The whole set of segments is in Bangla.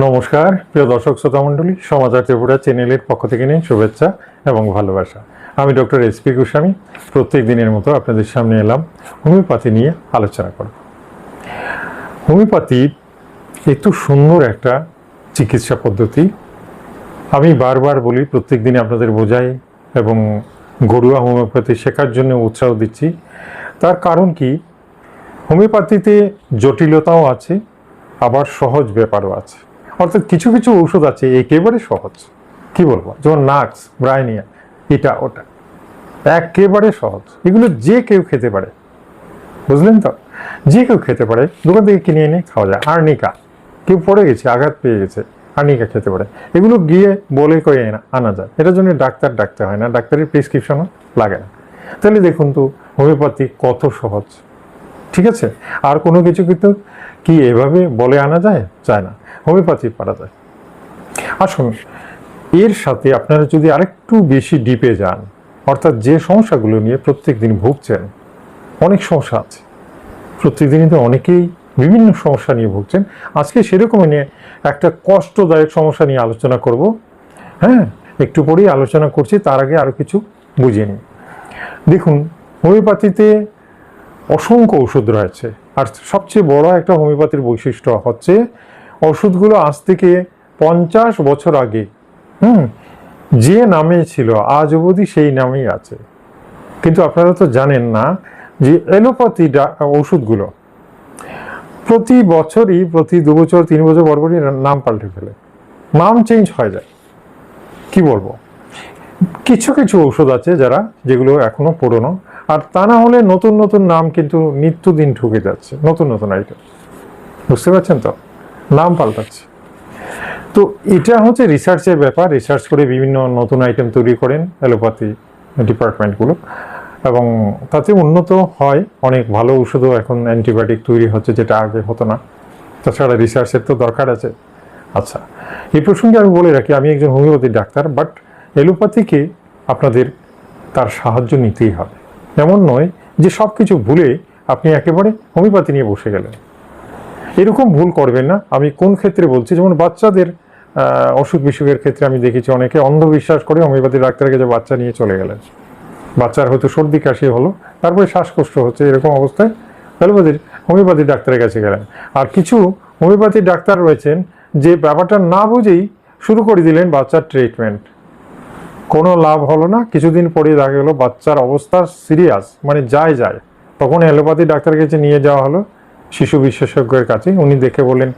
নমস্কার, প্রিয় দর্শক শ্রোতা মণ্ডলী সমাচার ত্রিপুরা চ্যানেলের পক্ষ থেকে নিয়ে শুভেচ্ছা এবং ভালোবাসা। আমি ডক্টর এস পি গোস্বামী, প্রত্যেক দিনের মতো আপনাদের সামনে এলাম হোমিওপ্যাথি নিয়ে আলোচনা করব। হোমিওপ্যাথি একটু সুন্দর একটা চিকিৎসা পদ্ধতি। আমি বারবার বলি, প্রত্যেক দিনে আপনাদের বোঝাই এবং ঘরোয়া হোমিওপ্যাথি শেখার জন্য উৎসাহ দিচ্ছি। তার কারণ কি? হোমিওপ্যাথিতে জটিলতাও আছে, আবার সহজ ব্যাপারও আছে। অর্থাৎ কিছু কিছু ঔষধ আছে, একেবারে সহজ। কি বলব? যেমন নাক্স, ব্রাইনিয়া, এটা, ওটা। একেবারে সহজ। এগুলো যে কেউ খেতে পারে। বুঝলেন তো? যে কেউ খেতে পারে, দোকান থেকে কিনে এনে খাওয়া যায়। আর্নিকা, কেউ পড়ে গেছে, আঘাত পেয়ে গেছে, আর্নিকা খেতে পারে। এগুলো গিয়ে বলে এনা- আনা যায়। এটার জন্য ডাক্তার ডাকতে হয় না, ডাক্তারের প্রেসক্রিপশনও লাগে না। তাহলে দেখুন তো, হোমিওপ্যাথি কত সহজ। ঠিক আছে? আর কোনো কিছু কিন্তু কি এভাবে বলে আনা যায়? যায় না। হোমিওপ্যাথি পারা যায়। আসুন, এর সাথে আপনারা যদি আরেকটু বেশি ডিপে যান, অর্থাৎ যে সমস্যাগুলো নিয়ে প্রত্যেক দিন ভুগছেন, অনেক সমস্যা আছে। প্রত্যেক দিনই তো অনেকেই বিভিন্ন সমস্যা নিয়ে ভুগছেন। আজকে সেরকমই নিয়ে একটা কষ্টদায়ক সমস্যা নিয়ে আলোচনা করব। হ্যাঁ একটু পরেই আলোচনা করছি, তার আগে আরও কিছু বুঝিয়ে নিই। দেখুন, হোমিওপ্যাথিতে অসংখ্য ওষুধ রয়েছে। আর সবচেয়ে বড় একটা হোমিওপ্যাথির বৈশিষ্ট্য হচ্ছে ওষুধগুলো আজ থেকে পঞ্চাশ বছর আগে। হুম, যে নামে ছিল, আজ অবধি সেই নামেই আছে। কিন্তু আপনারা তো জানেন না যে এলোপ্যাথি ডা- ওষুধগুলো প্রতি বছরই, প্রতি দু বছর, তিন বছর পর পরই নাম পাল্টে ফেলে। নাম চেঞ্জ হয়ে যায়। কি বলব? কিছু কিছু ঔষধ আছে যারা, যেগুলো এখনও পুরনো, আর তা না হলে নতুন নতুন নাম কিন্তু নিত্যদিন ঢুকে যাচ্ছে, নতুন নতুন আইটেম বুঝতে পারছেন তো? নাম পাল্টাচ্ছে। তো এটা হচ্ছে রিসার্চের ব্যাপার। রিসার্চ করে বিভিন্ন নতুন আইটেম তৈরি করেন অ্যালোপ্যাথি ডিপার্টমেন্টগুলো এবং তাতে উন্নত হয়, অনেক ভালো ওষুধও এখন অ্যান্টিবায়োটিক তৈরি হচ্ছে, যেটা আগে হতো না। তাছাড়া রিসার্চের তো দরকার আছে। আচ্ছা এই প্রসঙ্গে আমি বলে রাখি, আমি একজন হোমিওপ্যাথি ডাক্তার বাট অ্যালোপ্যাথিকে আপনাদের তার সাহায্য নিতেই হবে। এমন নয় যে সব কিছু ভুলে আপনি একেবারে হোমিওপ্যাথি নিয়ে বসে গেলেন। এরকম ভুল করবেন না। আমি কোন ক্ষেত্রে বলছি? যেমন বাচ্চাদের অসুখ বিসুখের ক্ষেত্রে আমি দেখেছি অনেকে অন্ধবিশ্বাস করে হোমিওপ্যাথি ডাক্তারের কাছে বাচ্চা নিয়ে চলে গেলেন। বাচ্চার হয়তো সর্দি, কাশি হলো, তারপরে শ্বাসকষ্ট হচ্ছে, এরকম অবস্থায় অ্যালোপ্যাথির হোমিওপ্যাথি ডাক্তারের কাছে গেলেন। আর কিছু হোমিওপ্যাথি ডাক্তার রয়েছেন যে ব্যাপারটা না বুঝেই শুরু করে দিলেন বাচ্চার ট্রিটমেন্ট কোনো লাভ হলো না। কিছুদিন পরে দেখা গেলো বাচ্চার অবস্থা সিরিয়াস মানে যায় যায়। তখন অ্যালোপ্যাথি ডাক্তারের কাছে নিয়ে যাওয়া হলো। শিশু বিশেষজ্ঞের কাছে উনি দেখে বললেন,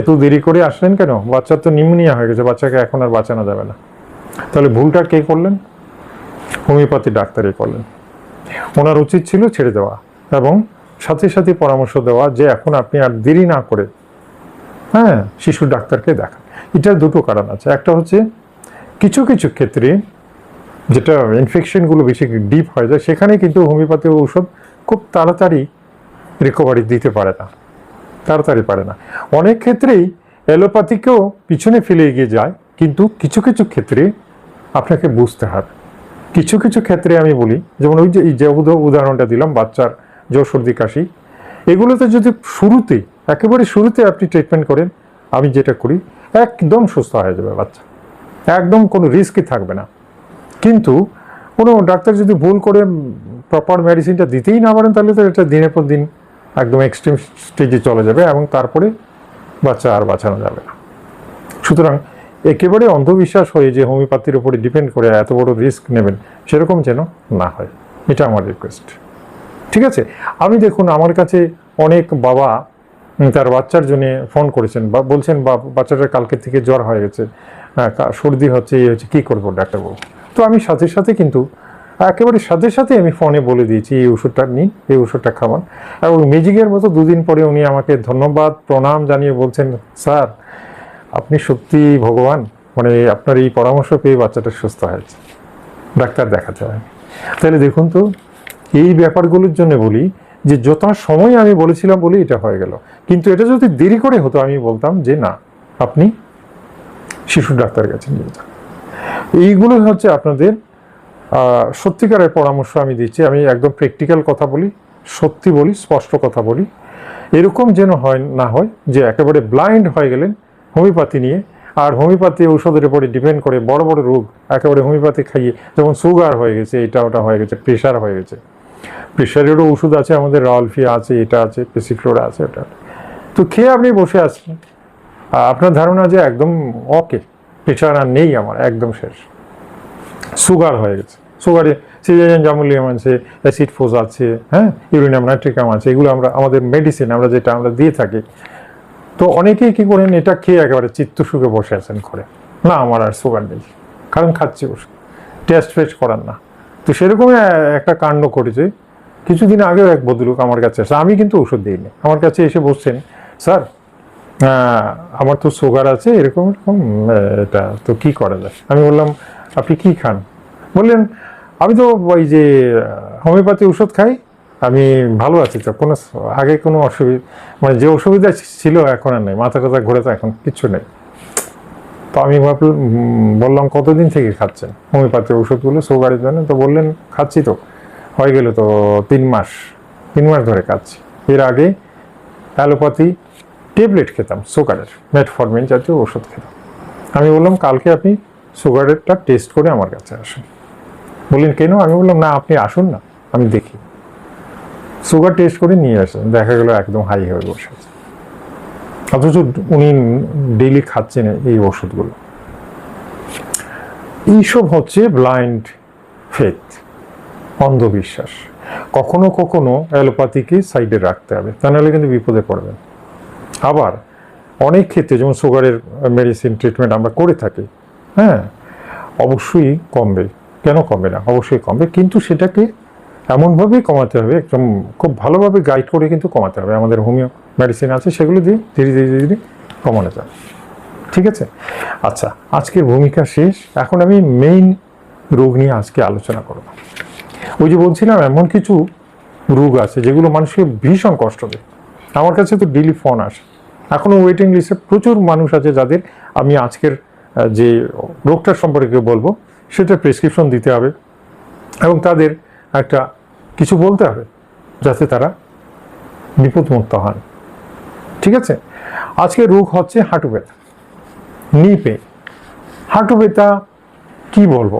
এত দেরি করে আসলেন কেন? বাচ্চার তো নিউমোনিয়া হয়ে গেছে, বাচ্চাকে এখন আর বাঁচানো যাবে না। তাহলে ভুলটা কে করলেন? হোমিওপ্যাথি ডাক্তারই করলেন। ওনার উচিত ছিল ছেড়ে দেওয়া এবং সাথে সাথে পরামর্শ দেওয়া যে এখন আপনি আর দেরি না করে হ্যাঁ শিশু ডাক্তারকে দেখান। এটার দুটো কারণ আছে। একটা হচ্ছে, কিছু কিছু ক্ষেত্রে যেটা ইনফেকশনগুলো বেশি ডিপ হয়ে যায়, সেখানে কিন্তু হোমিওপ্যাথি ঔষধ খুব তাড়াতাড়ি রিকভারি দিতে পারে না, তাড়াতাড়ি পারে না। অনেক ক্ষেত্রেই অ্যালোপ্যাথিকেও পিছনে ফেলে এগিয়ে যায়, কিন্তু কিছু কিছু ক্ষেত্রে আপনাকে বুঝতে হবে। কিছু কিছু ক্ষেত্রে আমি বলি, যেমন ওই যে, এই যে উদাহরণটা দিলাম, বাচ্চার জ্বর সর্দি কাশি। এগুলোতে যদি শুরুতে, একেবারে শুরুতে আপনি ট্রিটমেন্ট করেন, আমি যেটা করি, একদম সুস্থ হয়ে যাবে বাচ্চা। একদম কোনো রিস্কই থাকবে না। কিন্তু কোনো ডাক্তার যদি ভুল করে প্রপার মেডিসিনটা দিতেই না পারেন, তাহলে তো এটা দিনের পর দিন একদম এক্সট্রিম স্টেজে চলে যাবে এবং তারপরে বাচ্চা আর বাঁচানো যাবে না। সুতরাং একেবারে অন্ধবিশ্বাস হয়ে যে হোমিওপ্যাথির উপরে ডিপেন্ড করে এত বড় রিস্ক নেবেন, সেরকম যেন না হয়। এটা আমার রিকোয়েস্ট ঠিক আছে? আমি দেখুন, আমার কাছে অনেক বাবা তার বাচ্চার জন্য ফোন করেছেন। বা বলছেন বা বাচ্চাটার কালকে থেকে জ্বর হয়ে গেছে। সর্দি হচ্ছে ইয়ে হচ্ছে, কী করব ডাক্তারবাবু? তো আমি সাথে সাথে কিন্তু একেবারে সাথে সাথে আমি ফোনে বলে দিয়েছি, এই ওষুধটা নিন এই ওষুধটা খাওয়ান। এবং ম্যাজিকের মতো দুদিন পরে উনি আমাকে ধন্যবাদ, প্রণাম জানিয়ে বলছেন, স্যার, আপনি সত্যি ভগবান মানে আপনার এই পরামর্শ পেয়ে বাচ্চাটা সুস্থ হয়েছে। ডাক্তার দেখাতে হয় তাহলে দেখুন তো, এই ব্যাপারগুলোর জন্য বলি যে যথা সময় আমি বলেছিলাম বলে এটা হয়ে গেল। কিন্তু এটা যদি দেরি করে হতো, আমি বলতাম যে, না, আপনি শিশু ডাক্তারের কাছে নিয়ে যান। এইগুলো হচ্ছে আপনাদের সত্যিকারের পরামর্শ আমি দিচ্ছি। আমি একদম প্র্যাকটিক্যাল কথা বলি, সত্যি বলি, স্পষ্ট কথা বলি। এরকম যেন হয়, না হয়, যে একেবারে ব্লাইন্ড হয়ে গেলেন হোমিওপ্যাথি নিয়ে, আর হোমিওপ্যাথি ঔষধের উপরে ডিপেন্ড করে বড় বড় রোগ একেবারে হোমিওপ্যাথি খাইয়ে যেমন সুগার হয়ে গেছে, এটা ওটা হয়ে গেছে প্রেশার হয়ে গেছে। প্রেশারেরও ওষুধ আছে, আমাদের রালফিয়া আছে, এটা আছে পেসিফ্লোরা আছে, ওটা তো খেয়ে আপনি বসে আছেন। আপনার ধারণা যে একদম ওকে প্রেশার আর নেই আমার, একদম শেষ। সুগার হয়ে গেছে। সুগারে সিজাইন জামুলিয়াম আছে, অ্যাসিড ফোজ আছে হ্যাঁ ইউরিনাম নাইট্রিকাম আছে, এগুলো আমরা আমাদের মেডিসিন আমরা যেটা আমরা দিয়ে থাকি। তো অনেকেই কী করেন, এটা খেয়ে একেবারে চিত্ত সুখে বসে আছেন করে না, আমার আর সুগার নেই, কারণ খাচ্ছি ওষুধ টেস্ট ফেস্ট করার না। তো সেরকমই একটা কাণ্ড করেছে কিছুদিন আগেও এক ভদ্রলোক আমার কাছে আসে, আমি কিন্তু ওষুধ দিইনি। আমার কাছে এসে বসছেন, স্যার আমার তো সুগার আছে, এরকম এরকম এটা, তো কি করা যায়? আমি বললাম, আপনি কি খান? বললেন আমি তো ওই যে, হোমিওপ্যাথি ওষুধ খাই, আমি ভালো আছি তো, কোনো আগে কোনো অসুবিধা মানে যে অসুবিধা ছিল এখন আর নেই, মাথা কথা ঘুরে তো এখন কিচ্ছু নেই। তো আমি বললাম কতদিন থেকে খাচ্ছেন হোমিওপ্যাথি ওষুধগুলো, সুগারের জন্য? তো বললেন, খাচ্ছি তো। হয়ে গেল তো তিন মাস তিন মাস ধরে খাচ্ছি। এর আগে অ্যালোপ্যাথি ট্যাবলেট খেতাম, সুগারের, মেটফরমিন জাতীয় ওষুধ খেতাম। আমি বললাম, কালকে আপনি সুগারেরটা টেস্ট করে আমার কাছে আসুন। বললেন, কেন? আমি বললাম, না, আপনি আসুন না, আমি দেখি। সুগার টেস্ট করে নিয়ে আসেন দেখা গেল একদম হাই হয়ে বসে অথচ উনি ডেইলি খাচ্ছেন এই ওষুধগুলো। এইসব হচ্ছে ব্লাইন্ড ফেথ অন্ধবিশ্বাস। কখনো কখনো অ্যালোপ্যাথিকে সাইডে রাখতে হবে, তা নাহলে কিন্তু বিপদে পড়বেন। আবার অনেক ক্ষেত্রে যেমন সুগারের মেডিসিন ট্রিটমেন্ট আমরা করে থাকি হ্যাঁ অবশ্যই কমবে। কেন কমবে না? অবশ্যই কমবে। কিন্তু সেটাকে এমনভাবেই কমাতে হবে, একদম খুব ভালোভাবে গাইড করে কিন্তু কমাতে হবে। আমাদের হোমিও মেডিসিন আছে, সেগুলো দিয়ে ধীরে ধীরে ধীরে কমানো যাবে। ঠিক আছে? আচ্ছা আজকের ভূমিকা শেষ। এখন আমি মেইন রোগ নিয়ে আজকে আলোচনা করব। ওই যে বলছিলাম, এমন কিছু রোগ আছে যেগুলো মানুষকে ভীষণ কষ্ট দেয়। আমার কাছে তো ডেলি ফোন আসে। এখনও ওয়েটিং লিস্টে প্রচুর মানুষ আছে যাদের আমি আজকের যে রোগটার সম্পর্কে বলব সেটা প্রেসক্রিপশন দিতে হবে এবং তাদের একটা কিছু বলতে হবে যাতে তারা বিপদমুক্ত হন। ঠিক আছে? আজকের রোগ হচ্ছে হাঁটু ব্যথা নি পেন হাঁটু ব্যথা কি বলব?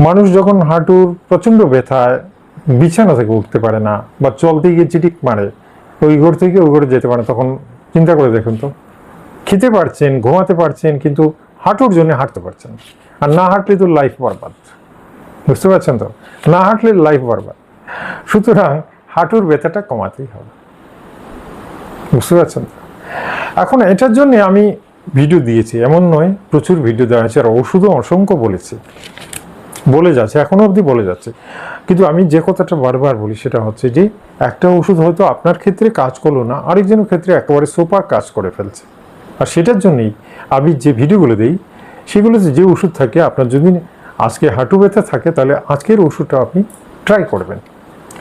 মানুষ যখন হাঁটুর প্রচণ্ড ব্যথায় বিছানা থেকে উঠতে পারে না বা চলতে গিয়ে চিটিক মারে, ওই ঘর থেকে ওই ঘরে যেতে পারে তখন চিন্তা করে দেখুন তো। খেতে পারছেন, ঘুমাতে পারছেন, কিন্তু হাঁটুর জন্য হাঁটতে পারছেন। আর না হাঁটলে তো লাইফ বরবাদ। বুঝতে পারছেন তো? না হাঁটলে লাইফ বরবাদ। সুতরাং হাঁটুর ব্যথাটা কমাতেই হবে। বুঝতে পারছেন তো? এখন এটার জন্য আমি ভিডিও দিয়েছি। এমন নয়, প্রচুর ভিডিও দেওয়া হয়েছে। আর ওষুধও অসংখ্য বলেছি। বলে যাচ্ছে, এখনও অবধি বলে যাচ্ছে। কিন্তু আমি যে কথাটা বারবার বলি সেটা হচ্ছে যে, একটা ওষুধ হয়তো আপনার ক্ষেত্রে কাজ করল না, আরেকজনের ক্ষেত্রে একেবারে সুপার কাজ করে ফেলছে। আর সেটার জন্যই আমি যে ভিডিওগুলো দিই সেগুলোতে যে ওষুধ থাকে, আপনার যদি আজকে হাঁটু ব্যথা থাকে, তাহলে আজকের ওষুধটা আপনি ট্রাই করবেন।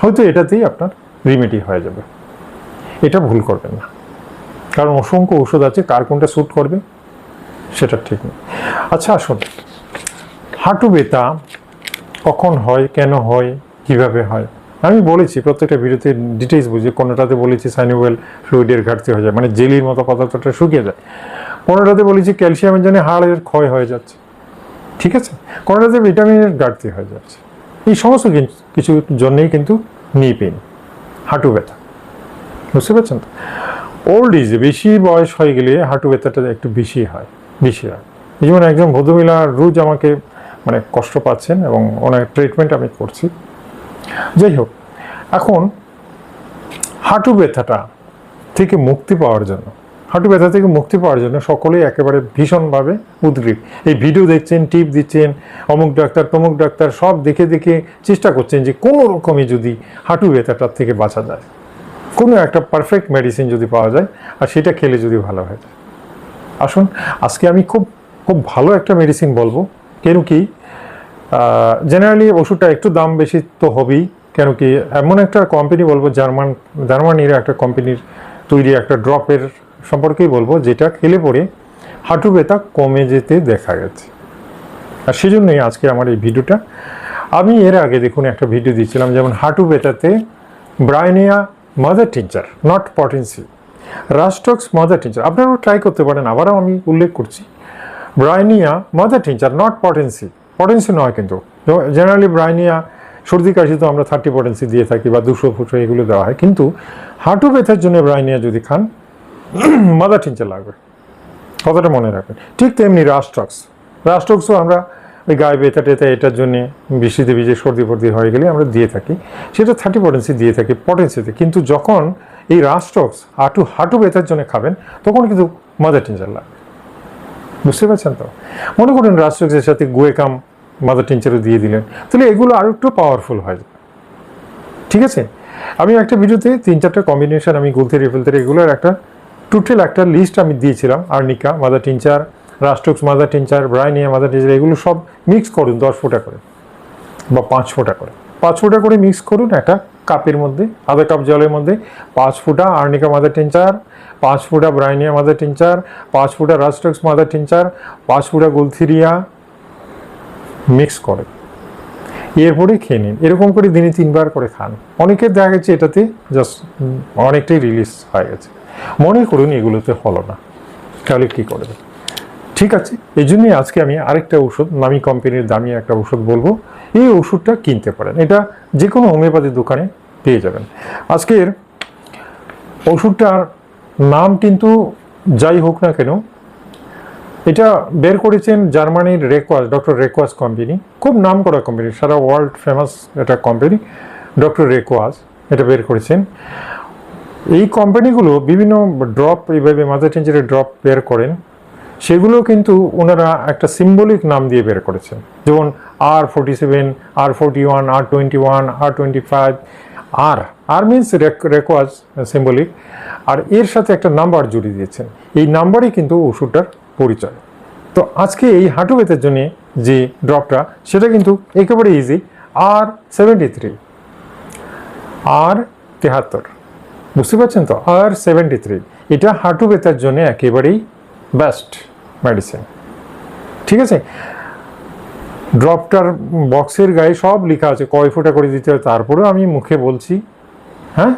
হয়তো এটাতেই আপনার রিমেডি হয়ে যাবে। এটা ভুল করবেন না। কারণ অসংখ্য ওষুধ আছে, কার কোনটা স্যুট করবে, সেটা ঠিক নেই। আচ্ছা আসুন। হাঁটু ব্যথা কখন হয়, কেন হয়, কীভাবে হয়? আমি বলেছি, প্রত্যেকটা ভিডিওতে ডিটেলস বুঝি কোনোটাতে বলেছি সাইনোভেল ফ্লুইডের ঘাটতি হয়ে যায় মানে জেলির মতো পদার্থটা শুকিয়ে যায়। কোনোটাতে বলেছি ক্যালসিয়ামের জন্য হাড়ের ক্ষয় হয়ে যাচ্ছে। ঠিক আছে? কোনোটাতে ভিটামিনের ঘাটতি হয়ে যাচ্ছে। এই সমস্ত কিছু- কিছু জন্যেই কিন্তু নি পেন হাঁটু ব্যথা। বুঝতে পারছেন তো? ওল্ড ইজে বেশি বয়স হয়ে গেলে হাঁটু ব্যথাটা একটু বেশি হয় বেশি হয়। যেমন একজন ভদ্রমহিলা রোজ আমাকে মানে কষ্ট পাচ্ছেন এবং ওনার ট্রিটমেন্ট আমি করছি। যাই হোক, এখন হাঁটু ব্যথাটা থেকে মুক্তি পাওয়ার জন্য হাঁটু ব্যথা থেকে মুক্তি পাওয়ার জন্য সকলেই একেবারে ভীষণভাবে উদ্গ্রীব। এই ভিডিও দেখছেন টিপ দিচ্ছেন, অমুক ডাক্তার, তমুক ডাক্তার, সব দেখে দেখে চেষ্টা করছেন যে কোনো রকমই যদি হাঁটু ব্যথাটার থেকে বাঁচা যায়। কোনো একটা পারফেক্ট মেডিসিন যদি পাওয়া যায় আর সেটা খেলে যদি ভালো হয়ে। যায় আসুন, আজকে আমি খুব খুব ভালো একটা মেডিসিন বলব। কেন কি জেনারেলি ওষুধটা একটু দাম বেশি তো হবেই। কেন কি, এমন একটা কোম্পানি বলব, জার্মান, জার্মানির একটা কোম্পানির তৈরি একটা ড্রপের সম্পর্কেই বলব, যেটা খেলে পরে হাঁটু ব্যথা কমে যেতে দেখা গেছে। আর সেজন্যই আজকে আমার এই ভিডিওটা। আমি এর আগে দেখুন একটা ভিডিও দিয়েছিলাম, যেমন হাঁটু ব্যথাতে Bryonia mother tincture not potency Rhus tox mother tincture, আপনারাও ট্রাই করতে পারেন, আবারও আমি উল্লেখ করছি। Bryonia mother tincture, not potency potency নয় কিন্তু জেনারেলি ব্রাইনিয়া, সর্দি কাশি তো আমরা থার্টি পটেন্সি দিয়ে থাকি বা দুশো ফুটো এগুলো দেওয়া হয়, কিন্তু হাঁটু ব্যথার জন্য ব্রাইনিয়া যদি খান মাদার টিঞ্চার লাগবে। কথাটা মনে রাখবেন। ঠিক তেমনি রাস্টক্স রাস্টক্সও আমরা ওই গায়ে ব্যথা টেথা এটার জন্য বৃষ্টিতে ভিজে সর্দি ফর্দি হয়ে গেলে আমরা দিয়ে থাকি। সেটা থার্টি পটেন্সি দিয়ে থাকি পটেন্সিতে কিন্তু যখন এই রাস্টক্স হাঁটু হাঁটু ব্যথার জন্য খাবেন, তখন কিন্তু মাদার টিঞ্চার লাগবে। বুঝতে পারছেন তো? মনে করুন রাস্টক্সের সাথে গোয়েকাম মাদার টিঞ্চারও দিয়ে দিলেন। তাহলে এগুলো আরও একটু পাওয়ারফুল হয়। ঠিক আছে? আমি একটা ভিডিওতে তিন চারটা কম্বিনেশন আমি গুলতে রেফেলতে এগুলোর একটা টোটাল একটা লিস্ট আমি দিয়েছিলাম, Arnica, mother tincture Rhus tox mother tincture, Bryonia, mother tincture, এগুলো সব মিক্স করুন, দশ ফোঁটা করে বা পাঁচ ফোঁটা করে। পাঁচ ফোঁটা করে মিক্স করুন একটা কাপের মধ্যে, আধা কাপ জলের মধ্যে, পাঁচ ফুটা আর্নিকা, মাদার টিনচার, পাঁচ ফুটা ব্রাইনিয়া, মাদার টিনচার, পাঁচ ফুটা রাস্টক্স মাদার টিনচার, পাঁচ ফুটা গুলথিরিয়া মিক্স করে। এরপরে খেয়ে নিন, এরকম করে দিনে তিনবার করে খান। অনেকের দেখা গেছে এটাতে জাস্ট অনেকটাই রিলিজ হয়ে গেছে। মনে করুন এগুলোতে হলো না। তাহলে কী করবে? ঠিক আছে, এই জন্যই আজকে আমি আরেকটা ওষুধ, নামি কোম্পানির দামি একটা ওষুধ বলব। এই ওষুধটা কিনতে পারেন। এটা যে কোনো হোমিওপ্যাথি দোকানে পেয়ে যাবেন। আজকের ওষুধটার নাম কিন্তু যাই হোক না কেন, এটা বের করেছেন জার্মানির রেকোয়াস, ডক্টর রেকোয়াস কোম্পানি। খুব নাম করা কোম্পানি, সারা ওয়ার্ল্ড ফেমাস একটা কোম্পানি, ডক্টর রেকোয়াস, এটা বের করেছেন। এই কোম্পানিগুলো বিভিন্ন ড্রপ এইভাবে মাদার টেঞ্জারের ড্রপ বের করেন সেগুলো কিন্তু ওনারা একটা সিম্বলিক নাম দিয়ে বের করেছেন। যেমন R forty seven R forty one R twenty one R twenty five R R means Reckeweg symbolic R এর সাথে একটা নাম্বার জুড়ে দিয়েছেন। এই নাম্বারই কিন্তু ওষুধটার পরিচয়। তো আজকে এই হাঁটু ব্যথার জন্য যে ড্রপটা সেটা কিন্তু একেবারে ইজি আর সেভেন্টি থ্রি আর তেহাত্তর। বুঝতে পারছেন তো? আর সেভেন্টি থ্রি এটা হাঁটু ব্যথার জন্য একেবারেই বেস্ট মেডিসিন ঠিক আছে? ড্রপটার বক্সের গায়ে সব লেখা আছে, কয় ফোঁটা করে দিতে হয় তারপরেও আমি মুখে বলছি হ্যাঁ?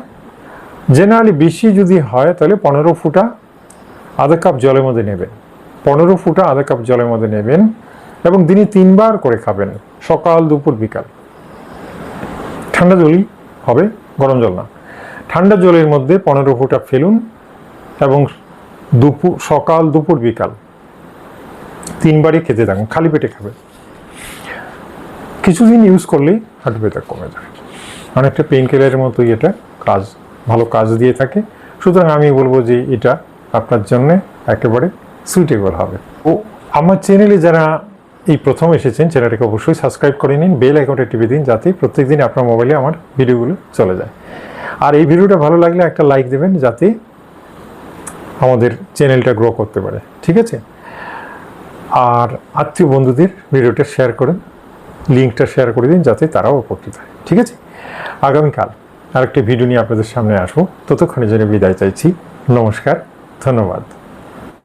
জেনারেলি বেশি যদি হয় তাহলে পনেরো ফুটা আধা কাপ জলের মধ্যে নেবেন। পনেরো ফুটা আধা কাপ জলের মধ্যে নেবেন এবং দিনে তিনবার করে খাবেন, সকাল, দুপুর, বিকাল। ঠান্ডা জলই হবে, গরম জল না। ঠান্ডা জলের মধ্যে পনেরো ফুটা ফেলুন এবং দুপুর, সকাল, দুপুর, বিকাল তিনবারই খেতে থাকুন, খালি পেটে খাবেন। কিছুদিন ইউজ করলেই হার্ট ব্যথা কমে যায়। অনেকটা পেন কিলারের মতোই এটা কাজ, ভালো কাজ দিয়ে থাকে। সুতরাং আমি বলব যে এটা আপনার জন্য একেবারে সুইটেবল হবে। ও, আমার চ্যানেলে যারা এই প্রথম এসেছেন চ্যানেলটাকে অবশ্যই সাবস্ক্রাইব করে নিন বেল আইকনটা টিপে দিন, যাতে প্রত্যেকদিন আপনার মোবাইলে আমার ভিডিওগুলো চলে যায়। আর এই ভিডিওটা ভালো লাগলে একটা লাইক দেবেন যাতে আমাদের চ্যানেলটা গ্রো করতে পারে, ঠিক আছে? আর আত্মীয় বন্ধুদের ভিডিওটা শেয়ার করেন লিঙ্কটা শেয়ার করে দিন যাতে তারাও উপকৃত হয়, ঠিক আছে? আগামীকাল আরেকটি ভিডিও নিয়ে আপনাদের সামনে আসব। ততক্ষণে জন্য বিদায় চাইছি। নমস্কার, ধন্যবাদ।